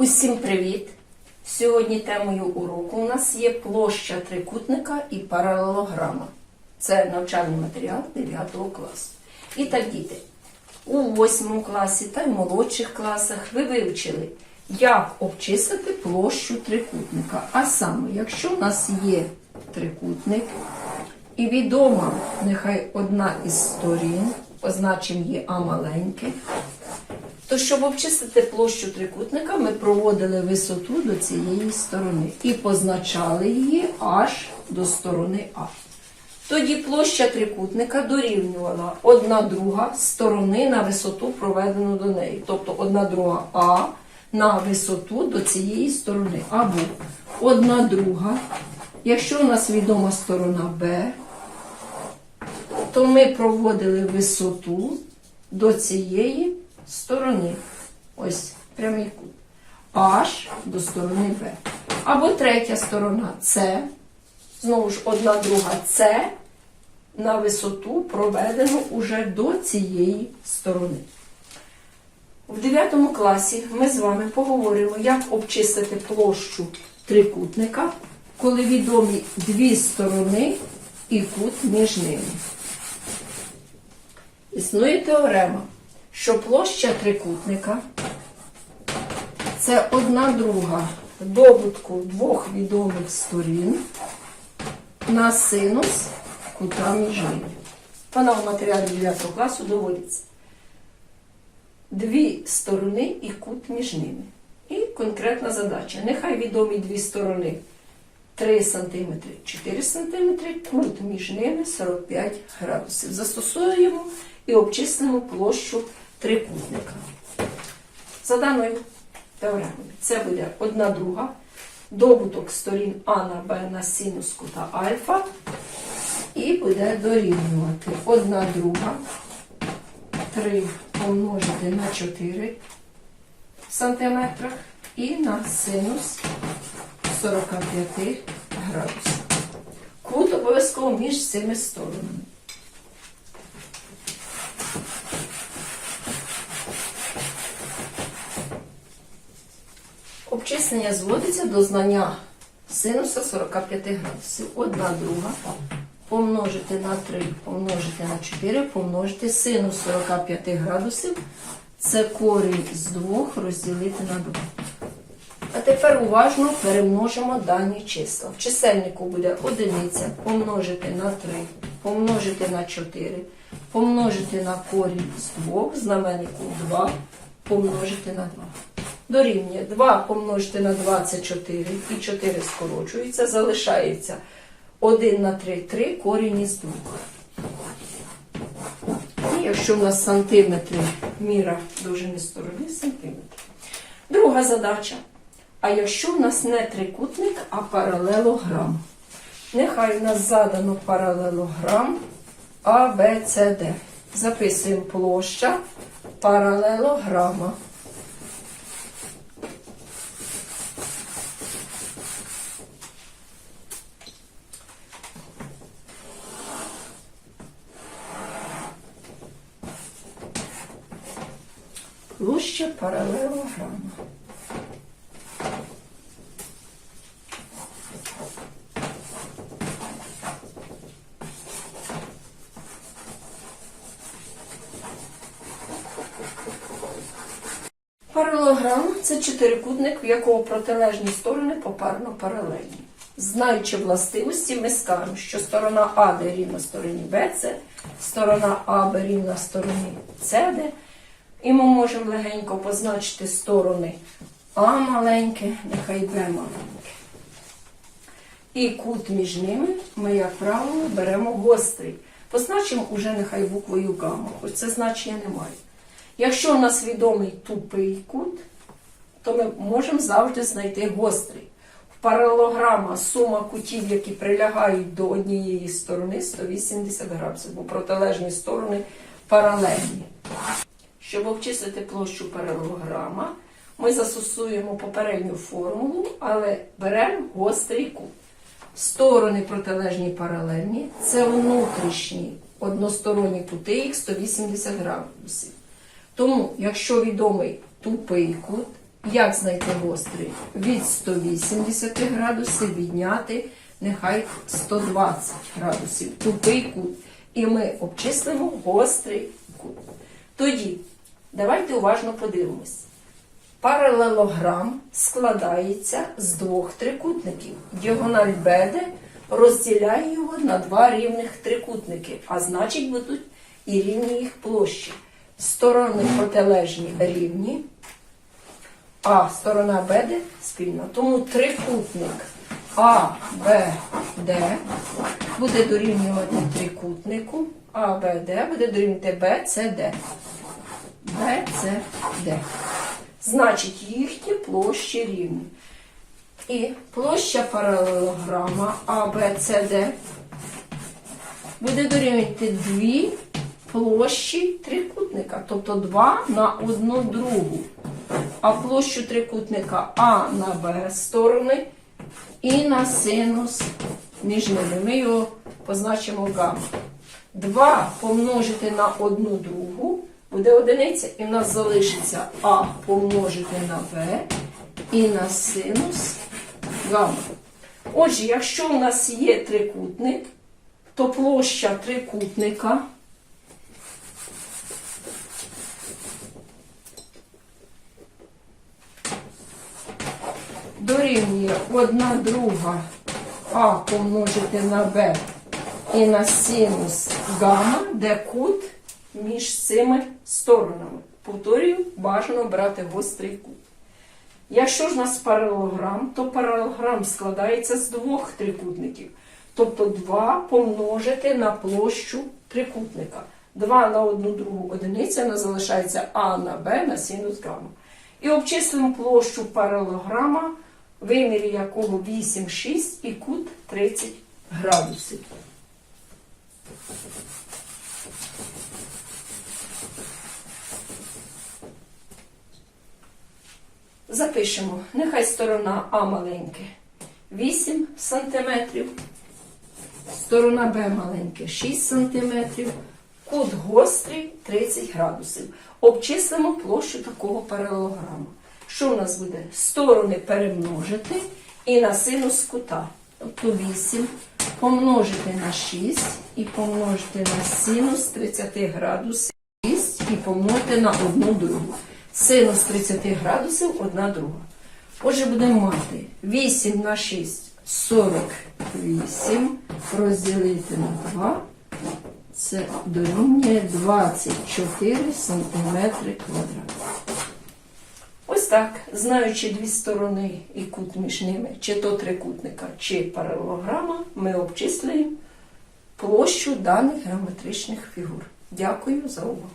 Усім привіт! Сьогодні темою уроку у нас є площа трикутника і паралелограма. Це навчальний матеріал 9 класу. І так, діти, у 8 класі та й молодших класах ви вивчили, як обчислити площу трикутника. А саме, якщо у нас є трикутник і відома нехай одна із сторін, позначимо її А маленьке, то щоб обчистити площу трикутника, ми проводили висоту до цієї сторони і позначали її аж до сторони А. Тоді площа трикутника дорівнювала одна друга сторони на висоту, проведену до неї. Тобто одна друга А на висоту до цієї сторони. Або одна друга. Якщо у нас відома сторона Б, то ми проводили висоту до цієї сторони. Ось прямий кут. Аж до сторони Б. Або третя сторона С. Знову ж одна друга С на висоту проведену уже до цієї сторони. В 9 класі ми з вами поговоримо, як обчистити площу трикутника, коли відомі дві сторони і кут між ними. Існує теорема, що площа трикутника це одна друга добутку двох відомих сторін на синус кута між ними. Вона в матеріалі 9 класу доводиться. Дві сторони і кут між ними. І конкретна задача. Нехай відомі дві сторони 3 см, 4 см, кут між ними 45 градусів. Застосуємо і обчислимо площу трикутника. За даною теоремою це буде одна друга добуток сторін А на Б на синус кута альфа і буде дорівнювати одна друга 3 помножити на 4 сантиметрах і на синус 45 градусів. Кут обов'язково між цими сторонами. Обчислення зводиться до знання синуса 45 градусів. Одна друга помножити на 3, помножити на 4, помножити синус 45 градусів. Це корінь з 2 розділити на 2. А тепер уважно перемножимо дані числа. В чисельнику буде одиниця помножити на 3, помножити на 4, помножити на корінь з 2, знаменнику 2, помножити на 2. Дорівнює 2 помножити на 2 це 4, і 4 скорочується, залишається 1 на 3, 3, корінь із 2. І якщо в нас сантиметри міра довжини сторони, сантиметри. Друга задача. А якщо в нас не трикутник, а паралелограм? Нехай в нас задано паралелограм А, Б, С, Д. Записуємо площа паралелограма. Площа паралелограма. Паралелограм це чотирикутник, в якого протилежні сторони попарно паралельні. Знаючи властивості, ми скажемо, що сторона АБ рівна стороні БЦ, сторона АБ рівна стороні СД, і ми можемо легенько позначити сторони А маленьке, нехай Б маленьке. І кут між ними ми, як правило, беремо гострий. Позначимо уже нехай буквою гамма, хоч це значення немає. Якщо у нас відомий тупий кут, то ми можемо завжди знайти гострий. В паралелограма сума кутів, які прилягають до однієї сторони, 180 градусів, бо протилежні сторони паралельні. Щоб обчислити площу паралелограма, ми застосуємо попередню формулу, але беремо гострий кут. Сторони протилежні паралельні це внутрішні односторонні кути, їх 180 градусів. Тому, якщо відомий тупий кут, Як знайти гострий? Від 180 градусів відняти нехай 120 градусів. Тупий кут. І ми обчислимо гострий кут. Тоді, давайте уважно подивимось. Паралелограм складається з двох трикутників. Діагональ БД розділяє його на два рівних трикутники, а значить будуть і рівні їх площі. Сторони протилежні рівні, а сторона БД спільна. Тому трикутник А, Б, Д буде дорівнювати трикутнику, А, Б, Д буде дорівнювати Б, С, Д. Б, С, Д. Значить, їхні площі рівні. І площа паралелограма А, Б, С, Д буде дорівнювати дві площі трикутника, тобто 2 на одну другу. А площу трикутника А на Б сторони і на синус між ними. Ми його позначимо гамма. 2 помножити на одну другу буде одиниця, і в нас залишиться А помножити на Б і на синус гамма. Отже, якщо у нас є трикутник, то площа трикутника дорівнює 1 друга А помножити на Б і на синус гамма, де кут між цими сторонами. Повторюю, бажано брати гострий кут. Якщо ж у нас паралелограм, то паралелограм складається з двох трикутників. Тобто 2 помножити на площу трикутника. 2 на одну другу одиниця, нас залишається А на Б на синус гамма. І обчислимо площу паралелограма, вимірі якого 8,6 і кут 30 градусів. Запишемо, нехай сторона А маленьке 8 см, сторона Б маленьке 6 см, кут гострий 30 градусів. Обчислимо площу такого паралелограму. Що в нас буде? Сторони перемножити і на синус кута. Тобто 8 помножити на 6 і помножити на синус 30 градусів 6 і помножити на одну другу. Синус 30 градусів одна друга. Отже, будемо мати 8 на 6 48 розділити на 2. Це дорівнює 24 сантиметри квадратні. Ось так, знаючи дві сторони і кут між ними, чи то трикутника, чи паралелограма, ми обчислюємо площу даних геометричних фігур. Дякую за увагу.